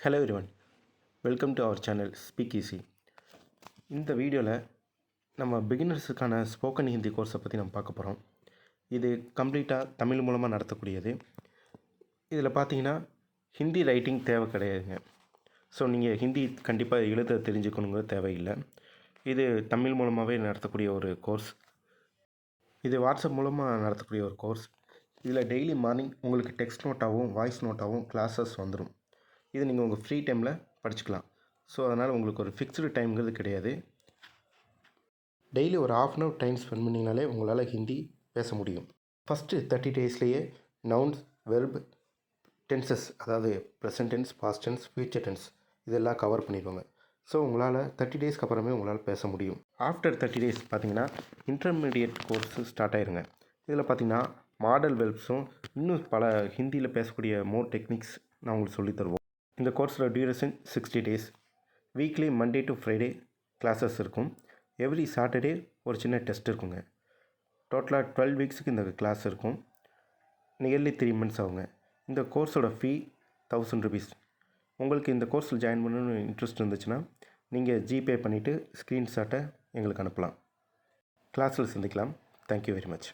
Hello everyone welcome to our channel speak easy இந்த வீடியோவில் நம்ம பிகினர்ஸுக்கான ஸ்போக்கன் ஹிந்தி கோர்ஸை பற்றி நம்ம பார்க்க போகிறோம் இது கம்ப்ளீட்டாக தமிழ் மூலமாக நடத்தக்கூடியது. இதில் பார்த்தீங்கன்னா ஹிந்தி ரைட்டிங் தேவை கிடையாதுங்க. ஸோ நீங்கள் ஹிந்தி கண்டிப்பாக எழுத தெரிஞ்சுக்கணுங்கிற தேவையில்லை. இது தமிழ் மூலமாகவே நடத்தக்கூடிய ஒரு கோர்ஸ் இது வாட்ஸ்அப் மூலமாக நடத்தக்கூடிய ஒரு கோர்ஸ் இதில் டெய்லி மார்னிங் உங்களுக்கு டெக்ஸ்ட் நோட்டாகவும் வாய்ஸ் நோட்டாகவும் கிளாஸஸ் வந்துடும் இது நீங்கள் உங்கள் ஃப்ரீ டைமில் படிச்சுக்கலாம். ஸோ அதனால் உங்களுக்கு ஒரு ஃபிக்ஸ்டு டைம்ங்கிறது கிடையாது. டெய்லி ஒரு half an hour time spend பண்ணிங்கனாலே உங்களால் ஹிந்தி பேச முடியும். ஃபஸ்ட்டு தேர்ட்டி டேஸ்லேயே நவுன்ஸ் வெர்ப் டென்சஸ் அதாவது present tense past tense future tense இதெல்லாம் கவர் பண்ணிடுவாங்க. ஸோ உங்களால் தேர்ட்டி டேஸ்க்கு அப்புறமே உங்களால் பேச முடியும். ஆஃப்டர் தேர்ட்டி டேஸ் பார்த்தீங்கன்னா இன்டர்மீடியட் கோர்ஸ் ஸ்டார்ட் ஆயிருங்க. இதில் பார்த்தீங்கன்னா மாடல் வெல்ப்ஸும் இன்னும் பல ஹிந்தியில் பேசக்கூடிய மோர் டெக்னிக்ஸ் நான் உங்களுக்கு சொல்லித்தருவோம் இந்த கோர்ஸில் duration sixty days weekly Monday to Friday classes இருக்கும். எவ்ரி சாட்டர்டே ஒரு சின்ன டெஸ்ட் இருக்குங்க. டோட்டலாக டுவெல் வீக்ஸுக்கு இந்த கிளாஸ் இருக்கும். நியர்லி த்ரீ மந்த்ஸ் ஆகுங்க. இந்த கோர்ஸோட ஃபீ தௌசண்ட் ருபீஸ் உங்களுக்கு இந்த கோர்ஸில் ஜாயின் பண்ணணும்னு இன்ட்ரெஸ்ட் இருந்துச்சுன்னா நீங்கள் ஜிபே பண்ணிவிட்டு ஸ்க்ரீன்ஷாட்டை எங்களுக்கு அனுப்பலாம். கிளாஸில் சந்திக்கலாம். Thank you very much